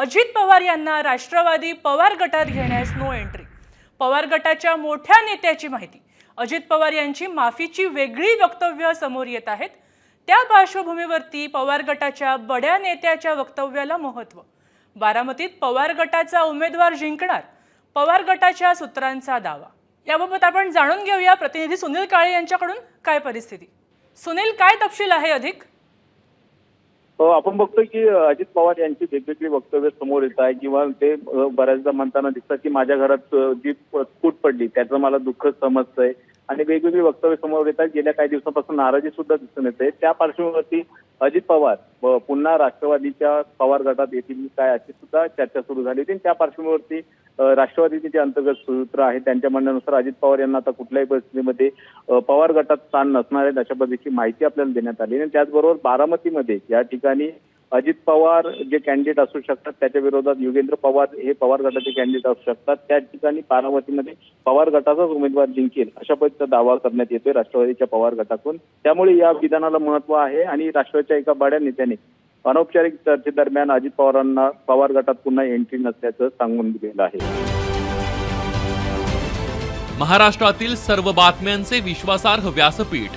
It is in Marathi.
अजित पवार यांना राष्ट्रवादी पवार गटात घेण्यास नो एंट्री पवार गटाच्या मोठ्या नेत्याची माहिती. अजित पवार यांची माफीची वेगळी वक्तव्य समोर येत आहेत. त्या पार्श्वभूमीवरती पवार गटाच्या बड्या नेत्याच्या वक्तव्याला महत्त्व बारामतीत पवार गटाचा उमेदवार जिंकणार पवार गटाच्या सूत्रांचा दावा. याबाबत आपण जाणून घेऊया. प्रतिनिधी सुनील काळे यांच्याकडून काय परिस्थिती? सुनील काय तपशील आहे अधिक? आपण बघतोय की अजित पवार यांची वेगवेगळी वक्तव्य समोर येत आहे किंवा ते बऱ्याचदा म्हणताना दिसतात की माझ्या घरात जी प- फूट पडली त्याचं मला दुःख समजतंय. आणि वेगवेगळी वक्तव्य समोर येत आहेत गेल्या काही दिवसापासून नाराजी सुद्धा दिसून येते. त्या पार्श्वभूमीवरती अजित पवार पुन्हा राष्ट्रवादीच्या पवार गटात येतील काय अशी सुद्धा चर्चा सुरू झाली होती. त्या पार्श्वभूमीवरती राष्ट्रवादीचे जे अंतर्गत सूत्र आहे त्यांच्या म्हणण्यानुसार अजित पवार यांना आता कुठल्याही परिस्थितीमध्ये पवार गटात स्थान नसणार आहेत अशा पद्धतीची माहिती आपल्याला देण्यात आली. आणि त्याचबरोबर बारामतीमध्ये या ठिकाणी अजित पवार जे कॅन्डिडेट असू शकतात त्याच्या विरोधात युगेंद्र पवार हे पवार गटाचे कॅन्डिडेट असू शकतात. त्या ठिकाणी बारामतीमध्ये पवार गटाचाच उमेदवार जिंकेल अशा पद्धतीचा दावा करण्यात येतोय राष्ट्रवादीच्या पवार गटातून त्यामुळे या विधानाला महत्त्व आहे आणि राष्ट्रवादीच्या एका बड्या नेत्याने अनौपचारिक चर्चेदरम्यान अजित पवारांना पवार गटात पुन्हा एंट्री नसल्याचं सांगून दिलेलं आहे. महाराष्ट्रातील सर्व बातम्यांचे विश्वासार्ह व्यासपीठ